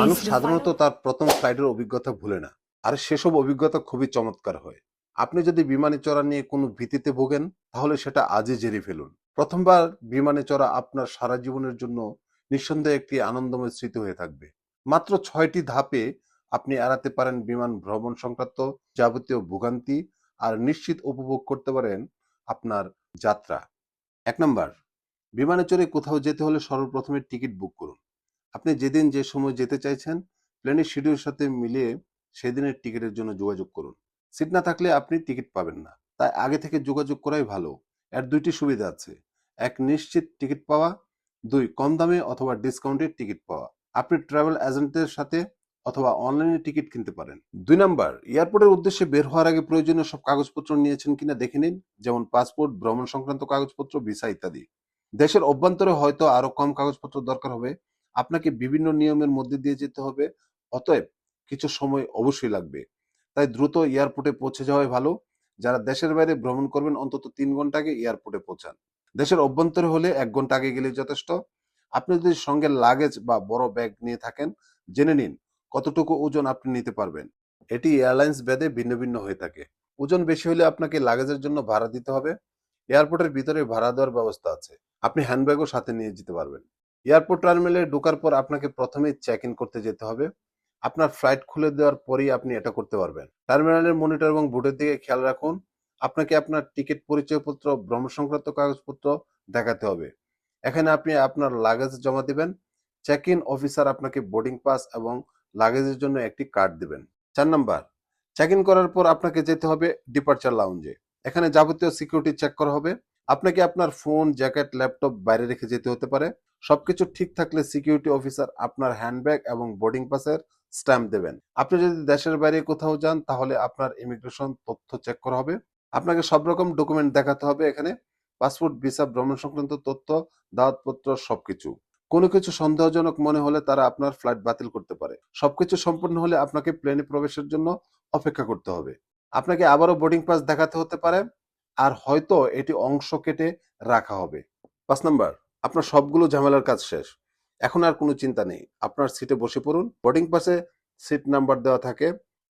মানুষ সাধারণত তার প্রথম ফ্লাইটের অভিজ্ঞতা ভুলে না। আর সেসব অভিজ্ঞতা খুবই চমৎকার হয়। আপনি যদি বিমানে চড়া নিয়ে কোনো ভীতিতে ভোগেন তাহলে সেটা আজই জেরে ফেলুন। প্রথমবার বিমানে চড়া আপনার সারা জীবনের জন্য নিঃসন্দেহে একটি আনন্দময় স্মৃতি হয়ে থাকবে। মাত্র ছয়টি ধাপে আপনি এড়াতে পারেন বিমান ভ্রমণ সংক্রান্ত যাবতীয় ভোগান্তি আর নিশ্চিত উপভোগ করতে পারেন আপনার যাত্রা। এক নম্বর বিমানে চড়ে কোথাও যেতে হলে সর্বপ্রথমে টিকিট বুক করুন। আপনি যেদিন যে সময় যেতে চাইছেন, প্লেনের শিডিউল সাথে মিলিয়ে সেদিনের টিকিটের জন্য যোগাযোগ করুন। সিট না থাকলে আপনি টিকিট পাবেন না। তাই আগে থেকে যোগাযোগ করাই ভালো। এর দুইটি সুবিধা আছে। এক, নিশ্চিত টিকিট পাওয়া। দুই, কম দামে অথবা ডিসকাউন্টের টিকিট পাওয়া। আপনি ট্রাভেল এজেন্টের সাথে অথবা অনলাইনে টিকিট কিনতে পারেন। দুই নাম্বার, এয়ারপোর্টের উদ্দেশ্যে বের হওয়ার আগে প্রয়োজনীয় সব কাগজপত্র নিয়েছেন কিনা দেখে নিন, যেমন পাসপোর্ট ভ্রমণ সংক্রান্ত কাগজপত্র ভিসা ইত্যাদি। দেশের অভ্যন্তরে হয়তো আরও কম কাগজপত্র দরকার হবে। আপনাকে বিভিন্ন নিয়মের মধ্যে দিয়ে যেতে হবে। অতএব কিছু সময় অবশ্যই লাগবে। তাই দ্রুত এয়ারপোর্টে পৌঁছে যাওয়াই ভালো। যারা দেশের বাইরে ভ্রমণ করবেন, অন্তত তিন ঘণ্টা আগে এয়ারপোর্টে পৌঁছান। দেশের অভ্যন্তরে হলে এক ঘণ্টা আগে গেলে যথেষ্ট। আপনি যদি সঙ্গে লাগেজ বা বড় ব্যাগ নিয়ে থাকেন, জেনে নিন কতটুকু ওজন আপনি নিতে পারবেন। এটি এয়ারলাইন্স ভেদে ভিন্ন ভিন্ন হয়ে থাকে। ওজন বেশি হলে আপনাকে লাগেজের জন্য ভাড়া দিতে হবে। এয়ারপোর্টের ভিতরে ভাড়া দেওয়ার ব্যবস্থা আছে। আপনি হ্যান্ডব্যাগও সাথে নিয়ে যেতে পারবেন। এয়ারপোর্ট টার্মিনালে ঢোকার পর আপনাকে প্রথমে চেক ইন করতে যেতে হবে। আপনার ফ্লাইট খুলে দেওয়ার পরেই আপনি এটা করতে পারবেন। টার্মিনালের মনিটর এবং বুটের দিকে খেয়াল রাখুন। আপনাকে আপনার টিকিট পরিচয়পত্র ভ্রমণ সংক্রান্ত কাগজপত্র দেখাতে হবে। এখানে আপনি আপনার লাগেজ জমা দিবেন। চেক ইন অফিসার আপনাকে বোর্ডিং পাস এবং লাগেজের জন্য একটি কার্ড দিবেন। চার নাম্বার চেক ইন করার পর আপনাকে যেতে হবে ডিপার্চার লাউঞ্জে এখানে যাবতীয় সিকিউরিটি চেক করা হবে। আপনাকে আপনার ফোন জ্যাকেট ল্যাপটপ বাইরে রেখে যেতে হতে পারে। সবকিছু ঠিক থাকলে সিকিউরিটি অফিসার আপনার হ্যান্ডব্যাগ এবং বোর্ডিং পাসের স্ট্যাম্প দেবেন। আপনি যদি দেশের বাইরে কোথাও যান, তাহলে আপনার ইমিগ্রেশন তথ্য চেক করা হবে। আপনাকে সব রকম ডকুমেন্ট দেখাতে হবে এখানে। পাসপোর্ট ভিসা ভ্রমণ সংক্রান্ত তথ্য, দাওয়াতপত্র, সবকিছু। কোনো কিছু সন্দেহজনক মনে হলে তারা আপনার ফ্লাইট বাতিল করতে পারে। সবকিছু সম্পূর্ণ হলে আপনাকে প্লেনে প্রবেশের জন্য অপেক্ষা করতে হবে। আপনাকে আবারও বোর্ডিং পাস দেখাতে হতে পারে। আর হয়তো এটি অংশ কেটে রাখা হবে। পাঁচ নাম্বার। আপনার সবগুলো ঝামেলার কাজ শেষ। এখন আর কোনো চিন্তা নেই। আপনার সিটে বসে পড়ুন। বোর্ডিং পাসে সিট নাম্বার দেওয়া থাকে।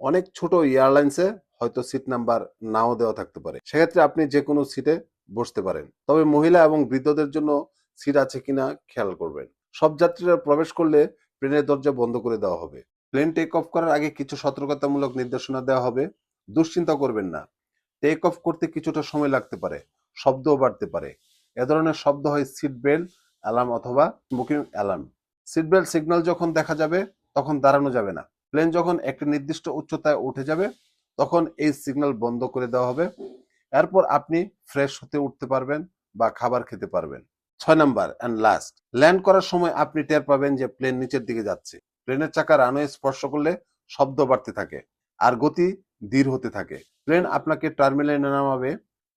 অনেক ছোট এয়ারলাইন্সে হয়তো সিট নাম্বার নাও দেওয়া থাকতে পারে। সেক্ষেত্রে আপনি যে কোনো সিটে বসতে পারেন। তবে মহিলা এবং বৃদ্ধদের জন্য সিট আছে কিনা খেয়াল করবেন। সব যাত্রীরা প্রবেশ করলে প্লেনের দরজা বন্ধ করে দেওয়া হবে। প্লেন টেক অফ করার আগে কিছু সতর্কতামূলক নির্দেশনা দেওয়া হবে। দুশ্চিন্তা করবেন না। টেক অফ করতে কিছুটা সময় লাগতে পারে। শব্দও বাড়তে পারে। এ ধরনের শব্দ হয় সিট বেল্ট অ্যালার্ম অথবা booking alarm seat belt signal যখন দেখা যাবে, তখন দাঁড়ানো যাবে না। প্লেন যখন একটি নির্দিষ্ট উচ্চতায় উঠে যাবে, তখন এই সিগন্যাল বন্ধ করে দেওয়া হবে। এরপর আপনি ফ্রেশ হতে উঠতে পারবেন বা খাবার খেতে পারবেন। ছয় নাম্বার অ্যান্ড লাস্ট ল্যান্ড করার সময় আপনি টের পাবেন যে প্লেন নিচের দিকে যাচ্ছে। প্লেনের চাকা রানওয়ে স্পর্শ করলে শব্দ বাড়তে থাকে আর গতি ধীর হতে থাকে। প্লেন আপনাকে টার্মিনালে নামাবে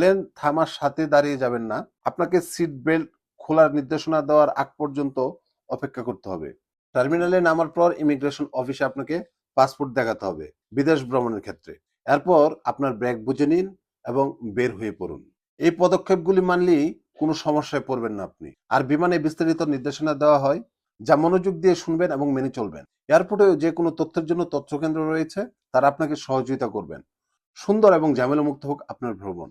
প্লেন থামার সাথে দাঁড়িয়ে যাবেন না। আপনাকে সিট বেল্ট খোলার নির্দেশনা দেওয়ার আগ পর্যন্ত অপেক্ষা করতে হবে। টার্মিনালে নামার পর ইমিগ্রেশন অফিসে আপনাকে পাসপোর্ট দেখাতে হবে, বিদেশ ভ্রমণের ক্ষেত্রে। এরপর আপনার ব্যাগ বুঝে নিন এবং বের হয়ে পড়ুন। এই পদক্ষেপগুলি মানলেই কোনো সমস্যায় পড়বেন না আপনি। আর বিমানে বিস্তারিত নির্দেশনা দেওয়া হয়, যা মনোযোগ দিয়ে শুনবেন এবং মেনে চলবেন। এয়ারপোর্টে যে কোনো তথ্যের জন্য তথ্য কেন্দ্র রয়েছে, তারা আপনাকে সহযোগিতা করবেন। সুন্দর এবং ঝামেলা মুক্ত হোক আপনার ভ্রমণ।